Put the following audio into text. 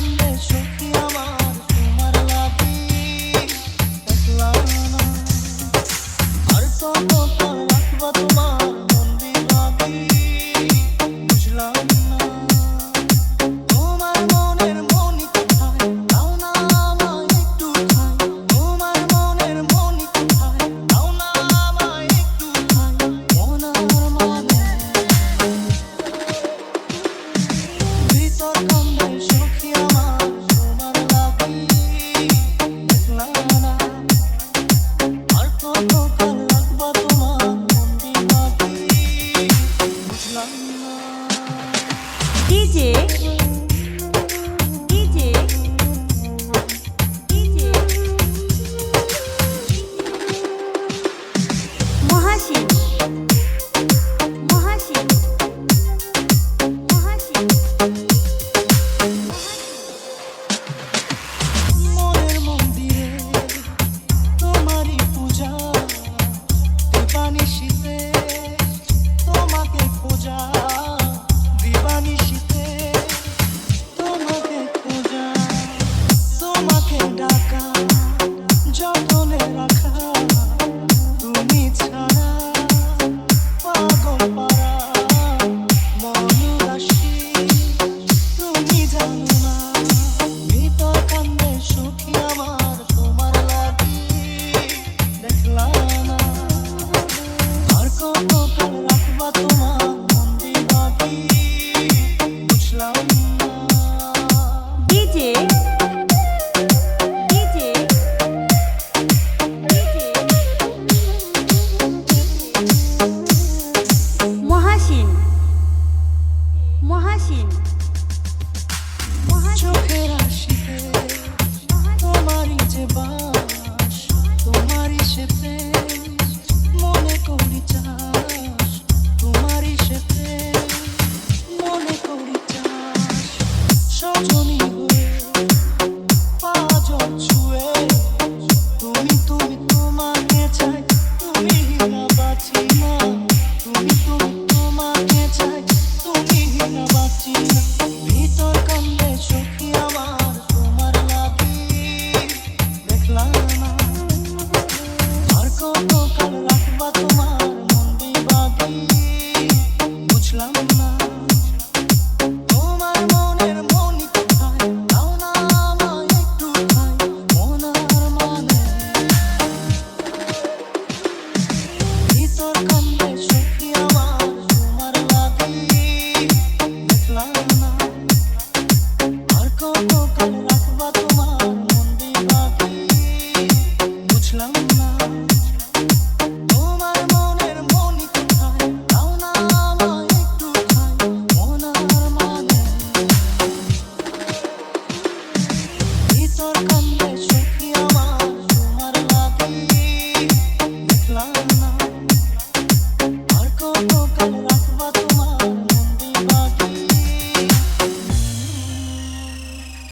没说 দিবানিশিতে তোমাকে খোঁজা তোমাকে মহাসীন। চোখের আশিতে তোমারই যে বা